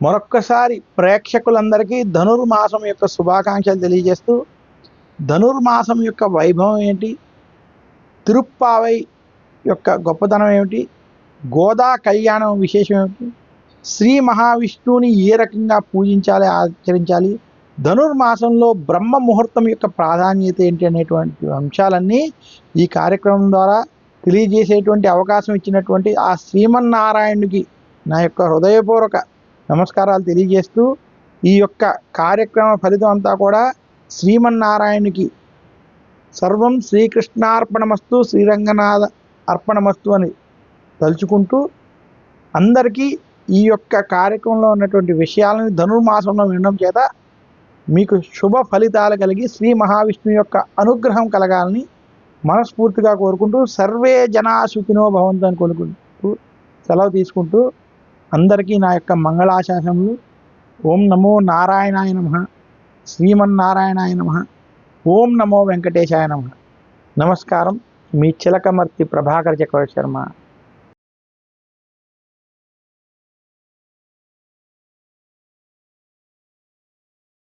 మరొక్కసారి ప్రేక్షకులందరికీ ధనుర్మాసం యొక్క శుభాకాంక్షలు తెలియజేస్తూ ధనుర్మాసం యొక్క వైభవం ఏంటి? తిరుప్పావై యొక్క గొప్పతనం ఏమిటి? గోదా కళ్యాణం విశేషం ఏమిటి? శ్రీ మహావిష్ణువుని ఏ రకంగా పూజించాలి ఆచరించాలి? ధనుర్మాసంలో బ్రహ్మ ముహూర్తం యొక్క ప్రాధాన్యత ఏంటి అనేటువంటి అంశాలన్నీ ఈ కార్యక్రమం ద్వారా తెలియజేసేటువంటి అవకాశం ఇచ్చినటువంటి ఆ శ్రీమన్నారాయణుడికి నా యొక్క హృదయపూర్వక నమస్కారాలు తెలియజేస్తూ ఈ యొక్క కార్యక్రమ ఫలితం అంతా కూడా శ్రీమన్నారాయణునికి సర్వం శ్రీకృష్ణార్పణమస్తు శ్రీరంగనాథ అర్పణమస్తు అని తలుచుకుంటూ అందరికీ ఈ యొక్క కార్యక్రమంలో ఉన్నటువంటి విషయాలను ధనుర్మాసంలో వినడం చేత మీకు శుభ ఫలితాలు కలిగి శ్రీ మహావిష్ణువు యొక్క అనుగ్రహం కలగాలని మనస్ఫూర్తిగా కోరుకుంటూ సర్వే జనా సుఖినో భవంతు అని కోరుకుంటూ సెలవు తీసుకుంటూ అందరికీ నా యొక్క మంగళాశాసనములు. ఓం నమో నారాయణాయ నమ. శ్రీమన్నారాయణాయ నమ. ఓం నమో వెంకటేశాయ నమ. నమస్కారం. మీ చిలకమర్తి ప్రభాకర్ చక్రవర్తి శర్మ.